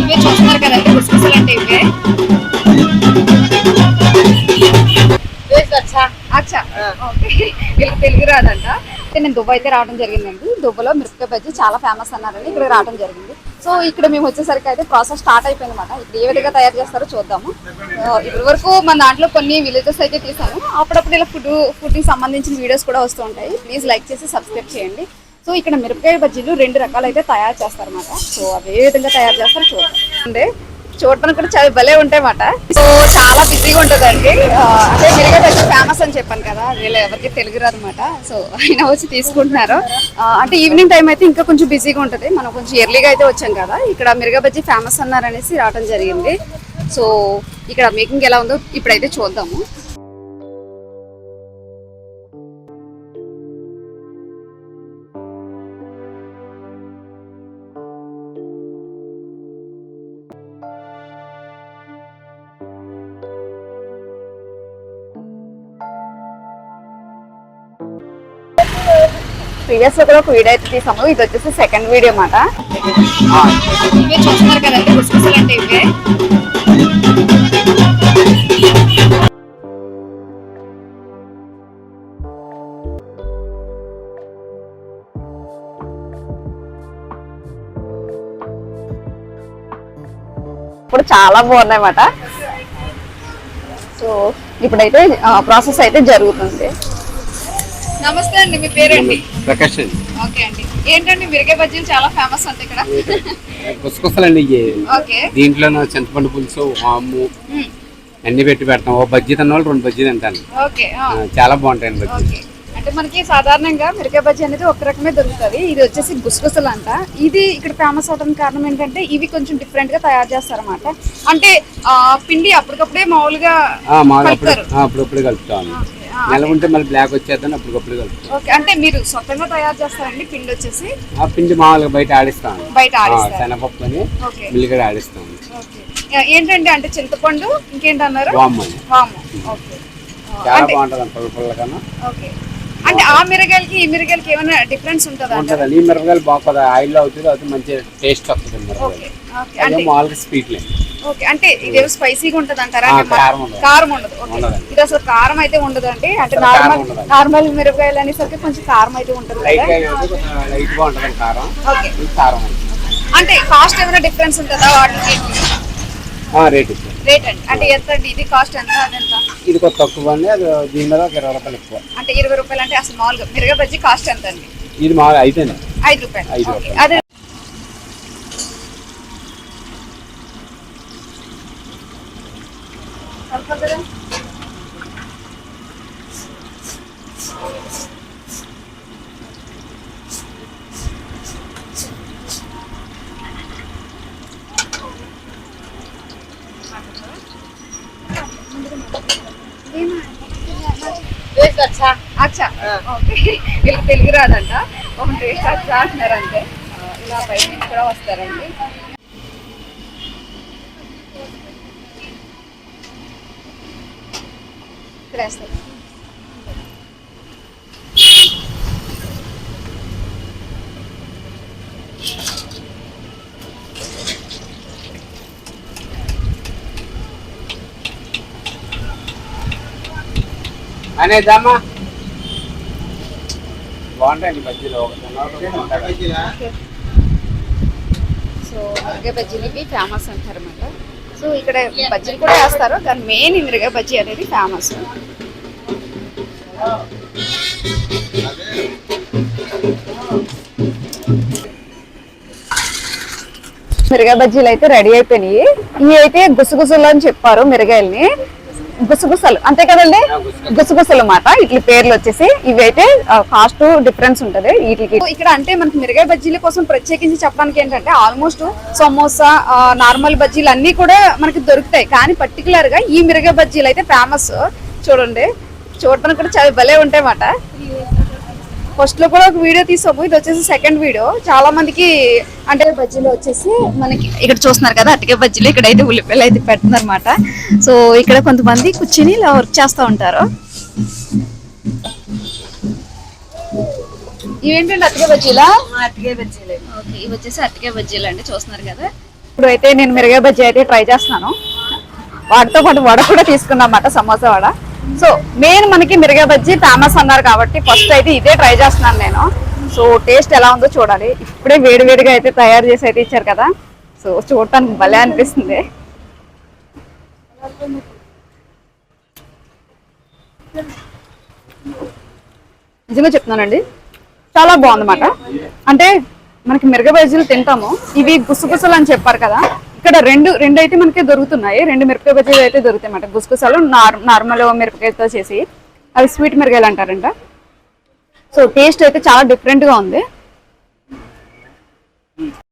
ఇవే చూస్తున్నారు కదండి గుసగుసలు అంటే ఇవే. వీళ్ళకి తెలుగు రాదంట. నేను దుబ్బ అయితే రావడం జరిగిందండి. దుబ్బలో మిరపకాయ బజ్జీ చాలా ఫేమస్ అన్నారని ఇక్కడ రావడం జరిగింది. సో ఇక్కడ మేము వచ్చేసరికి అయితే ప్రాసెస్ స్టార్ట్ అయిపోయింది అనమాట ఇక్కడ ఏ విధంగా తయారు చేస్తారో చూద్దాము. ఇప్పటి వరకు మన దాంట్లో కొన్ని విలేజెస్ అయితే తీసాము. అప్పుడప్పుడు ఇలా ఫుడ్ ఫుడ్కి సంబంధించిన వీడియోస్ కూడా వస్తూ ఉంటాయి. ప్లీజ్ లైక్ చేసి సబ్స్క్రైబ్ చేయండి. సో ఇక్కడ మిరపకాయ బజ్జీలు రెండు రకాలు అయితే తయారు చేస్తారన్నమాట. సో అవి ఏ విధంగా తయారు చేస్తారు చూడండి అంటే చూడడానికి కూడా చాలా భలే ఉంటాయన్నమాట. సో చాలా బిజీగా ఉంటుందండి అంటే మిరపకాయ బజ్జీ ఫేమస్ అని చెప్పాను కదా వీళ్ళు ఎవరికి తెలుగు రాదు అనమాట సో ఆయన వచ్చి తీసుకుంటున్నారు. అంటే ఈవినింగ్ టైం అయితే ఇంకా కొంచెం బిజీగా ఉంటుంది. మనం కొంచెం ఎర్లీగా అయితే వచ్చాం కదా. ఇక్కడ మిరగా బజ్జీ ఫేమస్ అన్నారనేసి రావడం జరిగింది. సో ఇక్కడ మేకింగ్ ఎలా ఉందో ఇప్పుడైతే చూద్దాము. ప్రీవియస్లో కూడా ఒక వీడియో అయితే తీసాము. ఇది వచ్చేసి సెకండ్ వీడియో ఇవే చూస్తున్నారు కదండి గుసగుసలు అంటే ఇవే. ఇప్పుడు చాలా బాగున్నాయి అన్నమాట. సో ఇప్పుడైతే ప్రాసెస్ అయితే జరుగుతుంది. నమస్తే అండి మీ పేరండి ప్రకాష్ అండి. ఓకే అండి. ఏంటండి మిరకాయ బజ్జీలు చాలా ఫేమస్ అండి ఇక్కడ గుసగుసలండి ఇవి ఓకే. దీంట్లో చింతపండు పులుసు వాము. అన్ని పెట్టి పెడతాం. ఓ బజ్జీ తిన్న వాళ్ళు రెండు బజ్జీ తింటాను ఓకే చాలా బాగుంటాయండి బజ్జీ అంటే మనకి సాధారణంగా మిరకాయ బజ్జీ అనేది ఒక రకమే దొరుకుతుంది. ఇది వచ్చేసి గుసగుసలు అంట. ఇది ఇక్కడ ఫేమస్ అవడానికి కారణం ఏంటంటే ఇవి కొంచెం డిఫరెంట్గా తయారు చేస్తారన్నమాట. అంటే పిండి అప్పటికప్పుడే మామూలుగా కలుపుతారు. అప్పుడప్పుడు కలుపుతాం. నెల ఉంటే మళ్ళీ బ్లాక్ వచ్చేద్దాం అప్పటికప్పుడు కలుపుతాం. ఓకే అంటే మీరు సొంతంగా తయారు చేస్తారండి పిండి వచ్చేసి? ఆ పిండి మామూలుగా బయట ఆడిస్తాం. బయట ఆడిస్తారు. శనగపప్పు అని ఓకే మిల్లిగడ ఆడిస్తాం. ఓకే. అంటే చింతపండు ఇంకేంటి అన్నారు వాము అని వాము. ఓకే. ఆ, చాలా అంటే బాగుంటుంది పుల్ల పుల్ల కన్నా ఓకే. అంటే ఆ మిరగాయలకి ఈ మిరగాయలకి ఏమైనా డిఫరెన్స్ ఉంటుందా? ఉంటుంది ఈ మిరపకాయలు బాగుంటుంది ఆయిల్లో అవుతుంది అది మంచి టేస్ట్ వస్తుంది మిరపకాయలు ఓకే. ఓకే. అదే అంటే మామూలుగా స్వీట్లే ఓకే అంటే ఇదేమో స్పైసీగా ఉంటది అంటారా? కారం ఉండదు. ఇది అసలు కారం అయితే ఉండదు అండి అంటే నార్మల్. నార్మల్ మిరపకాయలు అనేసరికి కొంచెం కారం అయితే ఉంటుంది కారం. అంటే కాస్ట్ ఏమైనా డిఫరెన్స్ ఉంటుందా వాటికి? రేట్ అండి. అంటే ఎంత అండి ఇది కాస్ట్ ఎంత ఇది తక్కువ అండి. అది దీని మీద ఒక ఇరవై రూపాయలు ఎక్కువ. అంటే ఇరవై రూపాయలు అంటే అసలు మామూలుగా మిరగ బజ్జీ కాస్ట్ ఎంత అండి ఇది మామూలు అయితేనే. ఐదు రూపాయలు. ఐదు ఓకే. రూపాయలు. అదే అచ్చా ఓకే వీళ్ళకి తెలుగు రాదంట. ఒక అచ్చా అంటున్నారు అంతే ఇలా బయట నుంచి కూడా వస్తారండి. ఇక్కడ వేస్తారు అనేద్దామా బాగుంటాయండి బజ్జీలు. సో మిరగాయ బజ్జీలు ఇవి ఫేమస్ అంటారు అన్నమాట సో ఇక్కడ బజ్జీలు కూడా వేస్తారు. కానీ మెయిన్ ఈ బజ్జీ అనేది ఫేమస్ మిరగా బజ్జీలు అయితే రెడీ అయిపోయినాయి. ఇవి అయితే గుసగుసలు అని చెప్పారు మిరగాయల్ని. గుసగుసలు. అంతే కదండి? గుసగుసలు. అన్నమాట ఇట్ల పేర్లు వచ్చేసి ఇవి అయితే కాస్ట్ డిఫరెన్స్ ఉంటది. వీటికి ఇక్కడ అంటే మనకి మిరగాయ బజ్జీల కోసం ప్రత్యేకించి చెప్పడానికి ఏంటంటే ఆల్మోస్ట్ సమోసా నార్మల్ బజ్జీలు అన్ని కూడా మనకి దొరుకుతాయి. కానీ పర్టికులర్గా ఈ మిరగాయ బజ్జీలు అయితే ఫేమస్ చూడండి. చూడడానికి కూడా చాలా భలే ఉంటాయి అన్నమాట ఫస్ట్లో కూడా ఒక వీడియో తీసాము. ఇది వచ్చేసి సెకండ్ వీడియో చాలా మందికి అంటే బజ్జీలు వచ్చేసి మనకి ఇక్కడ చూస్తున్నారు కదా అటికే బజ్జీలు ఇక్కడ అయితే ఉల్లిపాయలు అయితే పెడుతున్నారు అనమాట సో ఇక్కడ కొంతమంది కూర్చుని ఇలా వర్క్ చేస్తూ ఉంటారు. ఇవేంటండి అతికే బజ్జీలా? అతికే బజ్జీలు. ఓకే ఇవి వచ్చేసి అరటికాయ బజ్జీలు అండి చూస్తున్నారు కదా. ఇప్పుడు అయితే నేను మిరగాయ బజ్జీ అయితే ట్రై చేస్తున్నాను. వాటితో పాటు వడ కూడా తీసుకున్నమాట సమోసా వడ. సో మెయిన్ మనకి మిరగాయ బజ్జీ ఫేమస్ అన్నారు కాబట్టి ఫస్ట్ అయితే ఇదే ట్రై చేస్తున్నాను నేను. సో టేస్ట్ ఎలా ఉందో చూడాలి. ఇప్పుడే వేడివేడిగా అయితే తయారు చేసి అయితే ఇచ్చారు కదా. సో చూడటానికి భలే అనిపిస్తుంది. నిజంగా చెప్తున్నానండి. చాలా బాగుందన్నమాట. అంటే మనకి మిరగ బజ్జీలు తింటాము. ఇవి గుసగుసలు అని చెప్పారు కదా. ఇక్కడ రెండు రెండు అయితే మనకి దొరుకుతున్నాయి. రెండు మిరపకాయ బజ్జీలు అయితే దొరుకుతాయి అన్నమాట. గుసగుసాలు నార్మల్ మిరపకాయతో చేసి. అవి స్వీట్ మిరపకాయలు అంటారంట. సో టేస్ట్ అయితే చాలా డిఫరెంట్గా ఉంది.